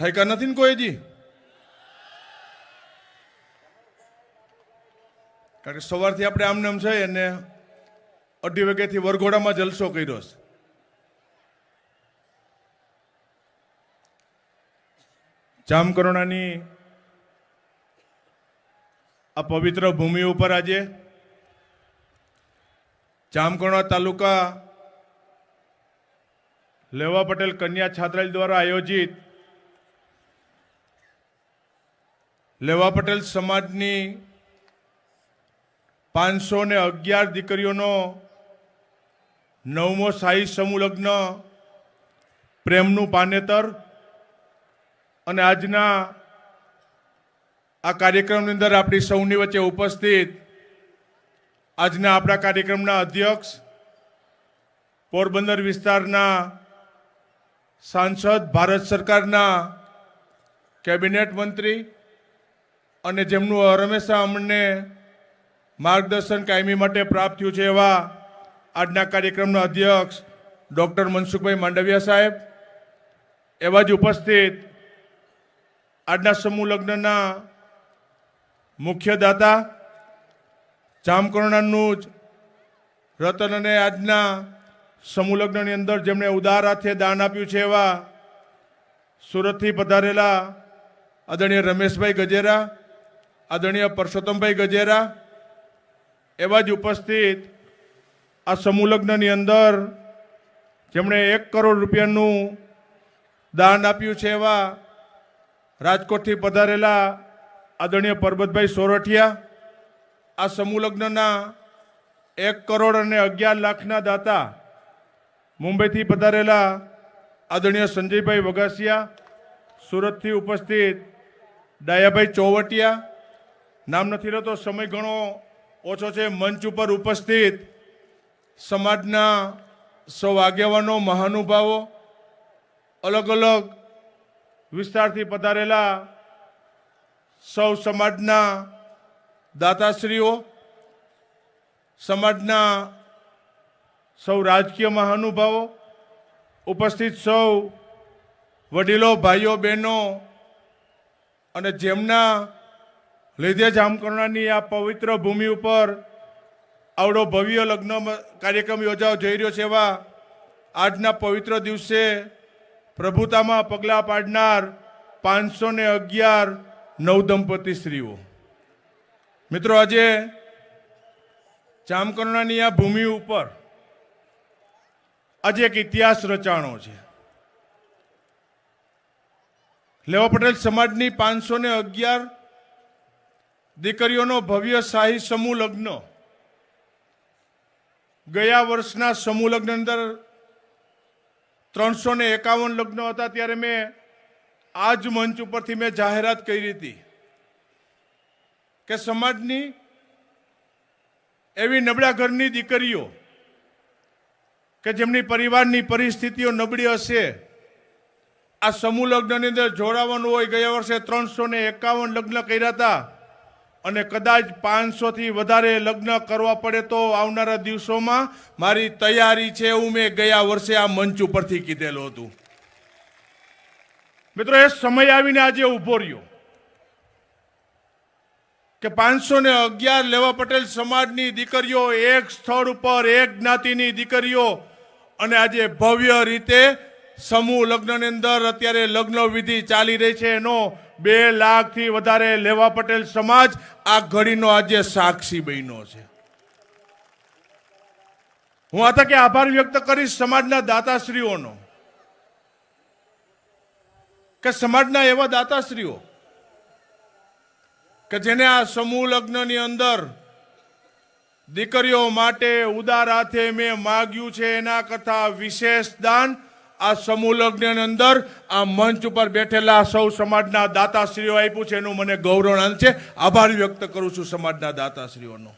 ઠેકા નથી ને કોઈ હજી કારણ કે સવારથી આપણે આમ છે અને અઢી વાગ્યાથી વરઘોડામાં જલસો કર્યો છે. જામકરુણાની આ પવિત્ર ભૂમિ ઉપર આજે જામકરુણા તાલુકા લેવા પટેલ કન્યા છાત્રાલય દ્વારા આયોજિત લેવા પટેલ સમાજની પાંચસો ને અગિયાર દીકરીઓનો નવમો શાહી સમૂહ લગ્ન, પ્રેમનું પાનેતર અને આજના આ કાર્યક્રમની અંદર આપણી સૌની વચ્ચે ઉપસ્થિત આજના આપણા કાર્યક્રમના અધ્યક્ષ, પોરબંદર વિસ્તારના સાંસદ, ભારત સરકારના કેબિનેટ મંત્રી અને જેમનું હંમેશા અમને માર્ગદર્શન કાયમી માટે પ્રાપ્ત થયું છે એવા આજના કાર્યક્રમના અધ્યક્ષ ડૉક્ટર મનસુખભાઈ માંડવિયા સાહેબ, એવા જ ઉપસ્થિત આજના સમૂહ લગ્નના મુખ્ય દાતા જામકરુણાનું જ રતન અને આજના સમૂહ લગ્નની અંદર જેમણે ઉદાર હાથે દાન આપ્યું છે એવા સુરતથી પધારેલા આદરણીય રમેશભાઈ ગજેરા આદરણીય પરસોત્તમભાઈ ગજેરા, એવા જ ઉપસ્થિત આ સમૂહલગ્નની અંદર જેમણે એક કરોડ રૂપિયાનું દાન આપ્યું છે એવા રાજકોટથી પધારેલા આદરણીય પરબતભાઈ સોરઠિયા, આ સમૂહલગ્નના એક કરોડ અને અગિયાર લાખના દાતા મુંબઈથી પધારેલા આદરણીય સંજયભાઈ વગાસિયા સુરતથી ઉપસ્થિત ડાયાભાઈ ચોવટિયા નામ નથી રહેતો, સમય ઘણો ઓછો છે. મંચ ઉપર ઉપસ્થિત સમાજના સૌ આગેવાનો, મહાનુભાવો, અલગ અલગ વિસ્તારથી પધારેલા સૌ સમાજના દાતાશ્રીઓ, સમાજના સૌ રાજકીય મહાનુભાવો, ઉપસ્થિત સૌ વડીલો, ભાઈઓ, બહેનો અને જેમના લીધે જામકરણાની આ પવિત્ર ભૂમિ ઉપર આવડો ભવ્ય લગ્ન કાર્યક્રમ યોજાવો જઈ રહ્યો છે એવા આજના પવિત્ર દિવસે પ્રભુતામાં પગલાં પાડનાર પાંચસો ને અગિયાર નવદંપતિ સ્ત્રીઓ. મિત્રો, આજે જામકર્ણાની આ ભૂમિ ઉપર આજે એક ઇતિહાસ રચાણો છે. લેવા પટેલ સમાજની પાંચસો ને અગિયાર દીકરીઓનો ભવ્ય શાહી સમૂહ લગ્ન. ગયા વર્ષના સમૂહ લગ્ન અંદર ત્રણસો ને એકાવન લગ્ન હતા ત્યારે મેં આ જ મંચ ઉપરથી મેં જાહેરાત કરી હતી કે સમાજની એવી નબળા ઘરની દીકરીઓ કે જેમની પરિવારની પરિસ્થિતિઓ નબળી હશે, આ સમૂહ લગ્નની અંદર જોડાવાનું હોય. ગયા વર્ષે ત્રણસો એકાવન લગ્ન કર્યા હતા. અને કદાચ પાંચસોથી વધારે લગ્ન કરવા પડે તો આવનારા દિવસોમાં મારી તૈયારી છે એવું મેં ગયા વર્ષે આ મંચ ઉપરથી કીધેલું હતું. મિત્રો, એ સમય આવીને આજે ઊભો રહ્યો. કે પાંચસો ને અગિયાર લેવા પટેલ સમાજની દીકરીઓ એક સ્થળ ઉપર, એક જ્ઞાતિની દીકરીઓ અને આજે ભવ્ય રીતે સમૂહ લગ્નની અંદર અત્યારે લગ્ન વિધિ ચાલી રહી છે. એનો બે લાખથી વધારે લેવા પટેલ સમાજ આ ઘડીનો આજે સાક્ષી બન્યો છે. હું આ તકે આભાર વ્યક્ત કરીશ સમાજના દાતાશ્રીઓનો. કે સમાજના એવા દાતાશ્રીઓ કે જેને આ સમૂહ લગ્નની અંદર દીકરીઓ માટે ઉદાર હાથે મેં માગ્યું છે. એના કરતા વિશેષ દાન આ સમૂહ લગ્નની અંદર આ મંચ ઉપર બેઠેલા સૌ સમાજના દાતાશ્રીઓ આપ્યું છે, એનું મને ગૌરવ છે. આભાર વ્યક્ત કરું છું સમાજના દાતાશ્રીઓનો.